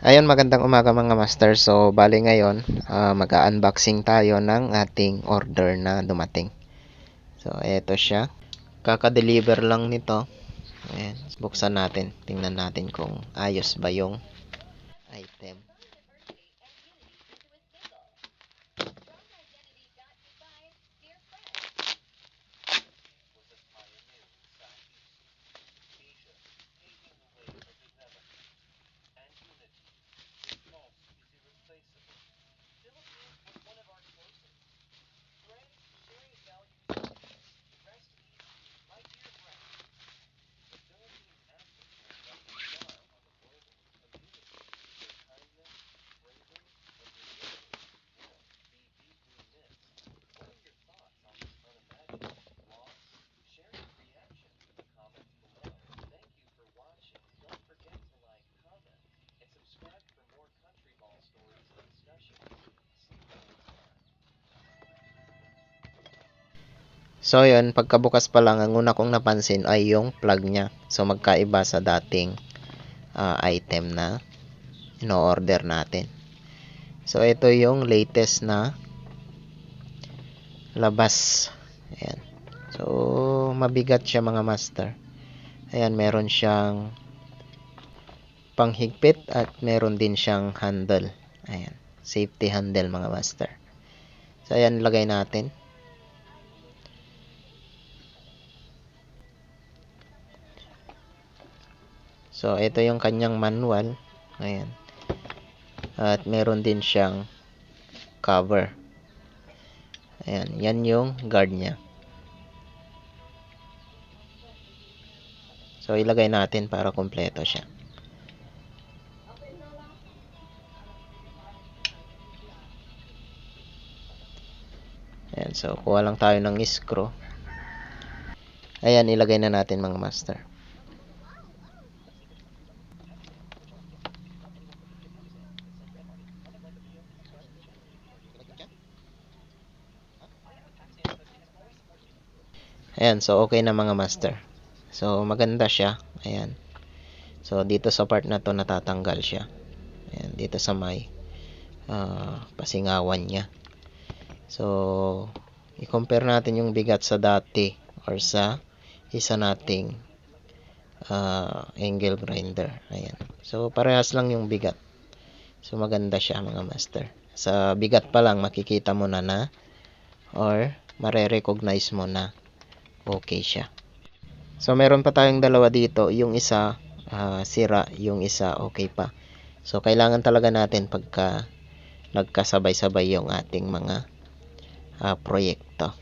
Ayun, magandang umaga mga master. So, bali ngayon, ah, mag-unboxing tayo ng ating order na dumating. So, eto siya. Kaka-deliver lang nito. Ayan, buksan natin. Tingnan natin kung ayos ba yung item. So, yun, pagkabukas pa lang, ang una kong napansin ay yung plug niya. So, magkaiba sa dating ah, item na ino-order natin. So, ito yung latest na labas. Ayan. So, mabigat siya mga master. Ayan, meron siyang panghigpit at meron din siyang handle. Ayan, safety handle mga master. So, ayan, lagay natin. So, ito yung kanyang manual. Ayan. At meron din siyang cover. Ayan, yan yung guard niya. So, ilagay natin para kumpleto siya. Ayan, so kuha lang tayo ng screw. Ayan, ilagay na natin mga master. Ayan, so okay na mga master. So maganda siya. Ayan. So dito sa part na to natatanggal siya. Ayan, dito sa may ah, pasingawan niya. So i-compare natin yung bigat sa dati or sa isa nating ah, angle grinder. Ayan. So parehas lang yung bigat. So maganda siya mga master. Sa bigat pa lang makikita mo na na or mare-recognize mo na okay siya. So meron pa tayong dalawa dito, yung isa ah, sira, yung isa okay pa. So kailangan talaga natin pagka nagkasabay-sabay yung ating mga ah, proyekto.